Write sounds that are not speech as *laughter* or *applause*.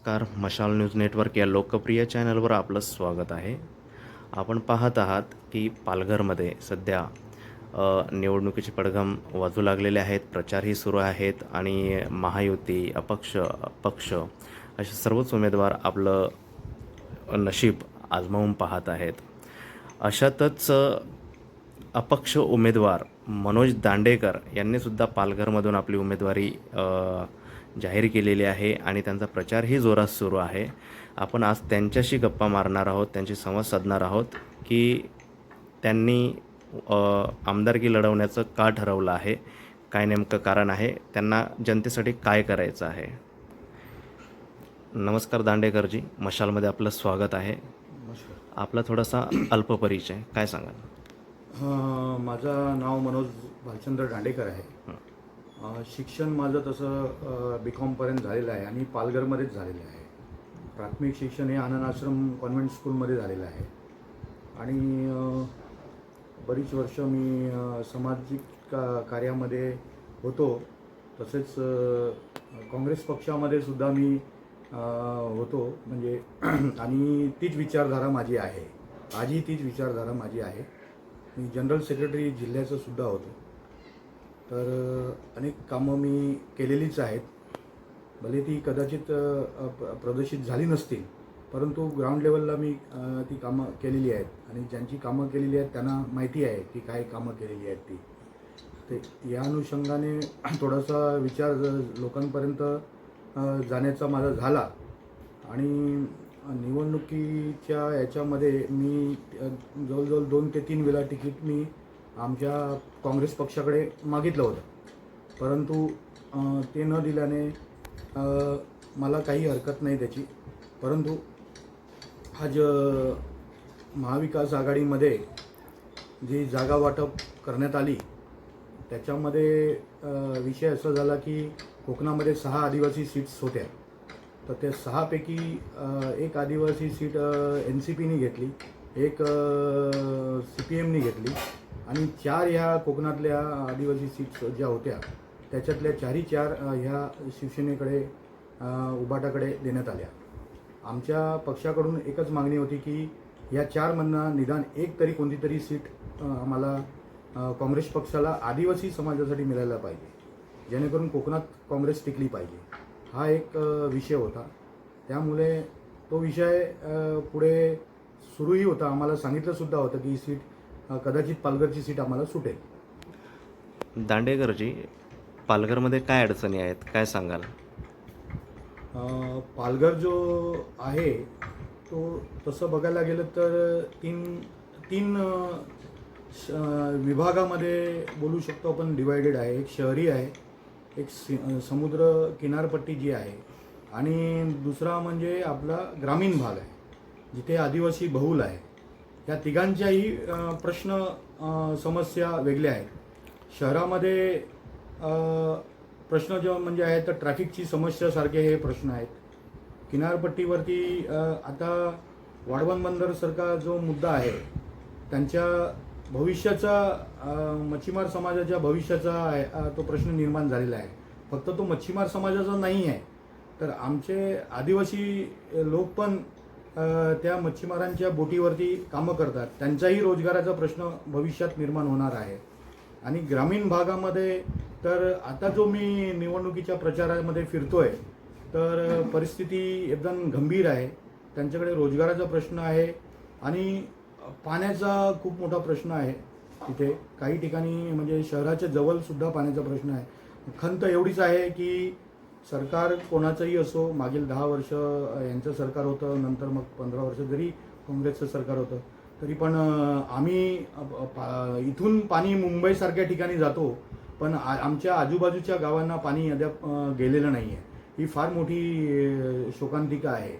नमस्कार मशाल news network या लोकप्रिय चॅनलवर आपलं स्वागत आहे. आपण पाहत आहात की पालघरमध्ये सध्या निवडणुकीचे पडघम वाजू लागलेले आहेत प्रचारही सुरू आहेत आणि महायुती अपक्ष पक्ष असे सर्वच उमेदवार आपलं नशीब आजमावून पाहत आहेत. अशातच अपक्ष उमेदवार मनोज दांडेकर यांनीसुद्धा पालघरमधून आपली उमेदवारी जाहीर केलेली आहे आणि त्यांचा प्रचारही जोरात सुरू आहे. आपण आज त्यांच्याशी गप्पा मारणार आहोत त्यांची संवाद साधणार आहोत की त्यांनी आमदारकी लढवण्याचं का ठरवलं आहे काय नेमकं कारण आहे त्यांना जनतेसाठी काय करायचं आहे? नमस्कार दांडेकरजी मशालमध्ये आपलं स्वागत आहे. आपला थोडासा अल्प परिचय काय सांगाल? माझं नाव मनोज भालचंद्र दांडेकर आहे. शिक्षण माझं तसं बी कॉमपर्यंत झालेलं आहे आणि पालघरमध्येच झालेलं आहे. प्राथमिक शिक्षण हे आनंद आश्रम कॉन्व्हेंट स्कूलमध्ये झालेलं आहे. आणि बरीच वर्ष मी सामाजिक का कार्यामध्ये होतो. तसेच काँग्रेस पक्षामध्ये सुद्धा मी होतो. म्हणजे *clears throat* आणि तीच विचारधारा माझी आहे. आजही तीच विचारधारा माझी आहे. मी जनरल सेक्रेटरी जिल्ह्याचं सुद्धा होतो. तर अनेक कामं मी केलेलीच आहेत. भले ती कदाचित प्रदर्शित झाली नसतील परंतु ग्राउंड लेवलला मी ती कामं केलेली आहेत. आणि ज्यांची कामं केलेली आहेत त्यांना माहिती आहे की काय कामं केलेली आहेत ती. ते या अनुषंगाने थोडासा विचार लोकांपर्यंत जाण्याचा माझा झाला. आणि निवडणुकीच्या याच्यामध्ये मी जवळजवळ दोन ते तीन वेळा तिकीट मी आमच्या काँग्रेस पक्षाकडे मागितलं होतं. परंतु ते न दिल्याने मला काही हरकत नाही त्याची. परंतु आज अ, महाविकास आघाडीमध्ये जी जागा वाटप करण्यात आली त्याच्यामध्ये विषय असा झाला की कोकणामध्ये सहा आदिवासी सीट्स होत्या. तर त्या सहापैकी एक आदिवासी सीट एन सी पीने घेतली एक सी पी एमनी घेतली. आणि चार ह्या कोकणातल्या आदिवासी सीट्स ज्या होत्या त्याच्यातल्या चारही चार ह्या शिवसेनेकडे उबाटाकडे देण्यात आल्या. आमच्या पक्षाकडून एकच मागणी होती की या चारमधनं निदान एक तरी कोणती तरी सीट आम्हाला काँग्रेस पक्षाला आदिवासी समाजासाठी मिळायला पाहिजे. जेणेकरून कोकणात काँग्रेस टिकली पाहिजे. हा एक विषय होता. त्यामुळे तो विषय पुढे सुरूही होता. आम्हाला सांगितलंसुद्धा होतं की ही सीट कदाचित पालघरची सीट आम्हाला सुटेल. दांडेकरजी पालघरमध्ये काय अडचणी आहेत? काय सांगाल? पालघर जो आहे तो तसं बघायला गेलं तर तीन तीन विभागामध्ये बोलू शकतो आपण डिवायडेड आहे. एक शहरी आहे एक समुद्र किनारपट्टी जी आहे आणि दुसरा म्हणजे आपला ग्रामीण भाग आहे जिथे आदिवासी बहुल आहे. या तिघांच्याही प्रश्न समस्या वेगळ्या आहेत. शहरामध्ये प्रश्न जे म्हणजे आहे तर ट्रॅफिकची समस्यासारखे हे प्रश्न आहेत. किनारपट्टीवरती आता वाढवण बंदरसारखा जो मुद्दा आहे त्यांच्या भविष्याचा मच्छीमार समाजाच्या भविष्याचा आहे, तो प्रश्न निर्माण झालेला आहे. फक्त तो मच्छीमार समाजाचा नाही आहे तर आमचे आदिवासी लोक पण त्या मच्छीमारांच्या बोटीवरती कामं करतात. त्यांचाही रोजगाराचा प्रश्न भविष्यात निर्माण होणार आहे. आणि ग्रामीण भागामध्ये तर आता जो मी निवडणुकीच्या प्रचारामध्ये फिरतोय तर परिस्थिती एकदम गंभीर आहे. त्यांच्याकडे रोजगाराचा प्रश्न आहे आणि पाण्याचा खूप मोठा प्रश्न आहे तिथे काही ठिकाणी म्हणजे शहराच्या जवळसुद्धा पाण्याचा प्रश्न आहे. खंत एवढीच आहे की सरकार कोणाचंही असो मागील दहा वर्ष यांचं सरकार होतं नंतर मग पंधरा वर्ष जरी काँग्रेसचं सरकार होतं तरी पण आम्ही पा- इथून पाणी मुंबईसारख्या ठिकाणी जातो पण आ- आमच्या आजूबाजूच्या गावांना पाणी अद्याप गेलेलं नाही आहे ही फार मोठी शोकांतिका आहे.